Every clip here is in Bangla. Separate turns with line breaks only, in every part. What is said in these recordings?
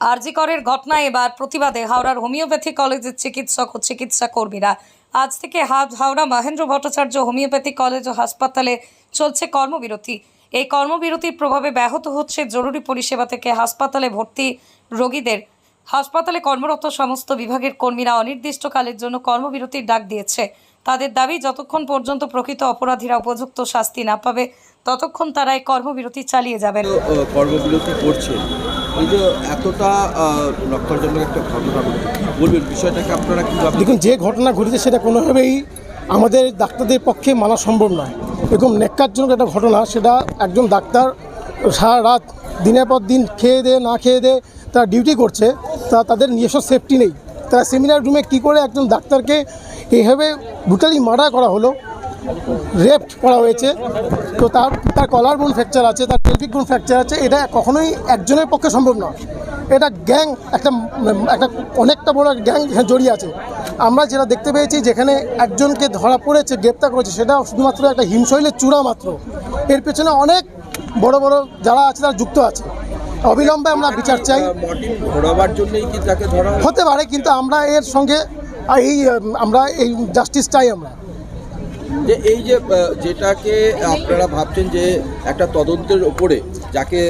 আরজিকরের ঘটনায় এবার প্রতিবাদে হাওড়ার হোমিওপ্যাথি কলেজের চিকিৎসক ও চিকিৎসা কর্মীরা আজ থেকে হাওড়া মহেন্দ্র ভট্টাচার্য হোমিওপ্যাথি কলেজ ও হাসপাতালে চলছে কর্মবিরতি। এই কর্মবিরতির প্রভাবে ব্যাহত হচ্ছে জরুরি পরিষেবা থেকে হাসপাতালে ভর্তি রোগীদের। হাসপাতালে কর্মরত সমস্ত বিভাগের কর্মীরা অনির্দিষ্টকালের জন্য কর্মবিরতির ডাক দিয়েছে। তাদের দাবি, যতক্ষণ পর্যন্ত প্রকৃত অপরাধীরা উপযুক্ত শাস্তি না পাবে, ততক্ষণ তারা এই কর্মবিরতি চালিয়ে যাবেন।
কর্মবিরতি করছে এই যে এতটা একটা ঘটনা বলবেন বিষয়টাকে আপনারা
দেখুন, যে ঘটনা ঘটেছে সেটা কোনোভাবেই আমাদের ডাক্তারদের পক্ষে মানা সম্ভব নয়। এরকম ন্যাক্কারজনক একটা ঘটনা, সেটা একজন ডাক্তার সারা রাত দিনের পর দিন খেয়ে দে, না খেয়ে দে, তারা ডিউটি করছে, তা তাদের নিজস্ব সেফটি নেই। তারা সেমিনার রুমে কী করে একজন ডাক্তারকে এইভাবে ব্রুটালি মার্ডার করা হলো? রেপ করা হয়েছে। তো তার তার কলার বোন ফ্র্যাকচার আছে, তার পেলভিক বোন ফ্র্যাকচার আছে, এটা কখনোই একজনের পক্ষে সম্ভব নয়। এটা গ্যাং একটা একটা অনেকটা বড় গ্যাং জড়িয়ে আছে। আমরা যেটা দেখতে পেয়েছি, যেখানে একজনকে ধরা পড়েছে, গ্রেপ্তার করেছে, সেটা শুধুমাত্র একটা হিমশৈলের চূড়া মাত্র। এর পেছনে অনেক বড় বড় যারা আছে, তারা যুক্ত আছে। অবিলম্বে আমরা বিচার চাই? হতে পারে, কিন্তু আমরা এর সঙ্গে, এই, আমরা এই জাস্টিস চাই আমরা।
যে এই যে যেটাকে আপনারা ভাবছেন যে একটা তদন্তের ওপরে যাকে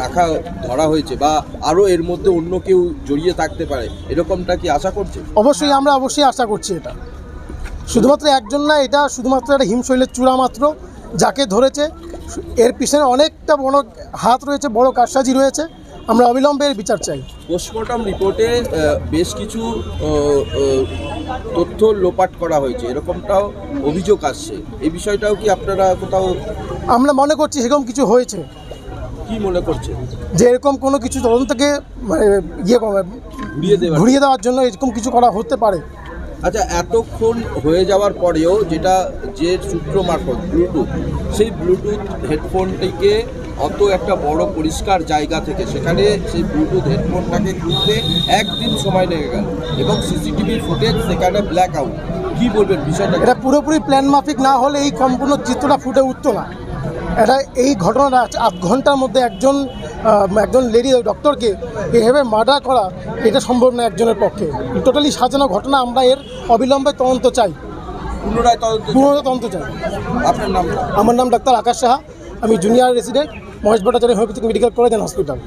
রাখা, ধরা হয়েছে বা আরও এর মধ্যে অন্য কেউ জড়িয়ে থাকতে পারে, এরকমটা কি আশা করছে
অবশ্যই আমরা অবশ্যই আশা করছি এটা। শুধুমাত্র একজন না, এটা শুধুমাত্র একটা হিমশৈলের চূড়া মাত্র, যাকে ধরেছে। এর পিছনে অনেকটা বড় হাত রয়েছে, বড় কারসাজি রয়েছে। আমরা অবিলম্বে বিচার চাই।
পোস্টমর্টম রিপোর্টে বেশ কিছু তথ্য লোপাট করা হয়েছে। এরকমটাও অভিযোগ আসছে। এই বিষয়টাও কি আপনারা কোথাও
আমরা মনে করছি সেরকম কিছু হয়েছে।
কি মনে করছে
যে এরকম কোনো কিছু তদন্তকে মানে ইয়ে করা-
ঘুরিয়ে
ঘুরিয়ে দেওয়ার জন্য এরকম কিছু করা হতে পারে।
আচ্ছা এতক্ষণ হয়ে যাওয়ার পরেও যেটা যে সূত্র মারফত ব্লুটুথ সেই ব্লুটুথ হেডফোনটিকে অত একটা বড় পরিষ্কার জায়গা থেকে সেখানে সেই ব্লুটুথ হেডফোনটাকে খুলতে একদিন সময় লেগে গেল। এবং সিসিটিভি ফুটেজ সেখানে ব্ল্যাক আউট কি বলবেন বিষয়টা?
এটা পুরোপুরি প্ল্যান মাফিক না হলে এই সম্পূর্ণ চিত্রটা ফুটে উঠতো না। এটা এই ঘটনাটা আধ ঘণ্টার মধ্যে একজন একজন লেডি ডক্টরকে এভাবে মার্ডার করা এটা সম্ভব না একজনের পক্ষে। টোটালি সাজানো ঘটনা আমরা এর অবিলম্বে তদন্ত চাই।
পুনরায় তদন্ত
পুরো তদন্ত চাই।
আপনার নাম?
আমার নাম ডাক্তার আকাশ সাহা। আমি junior resident Mahesh Bhattacharya homeopathic medical college and hospital.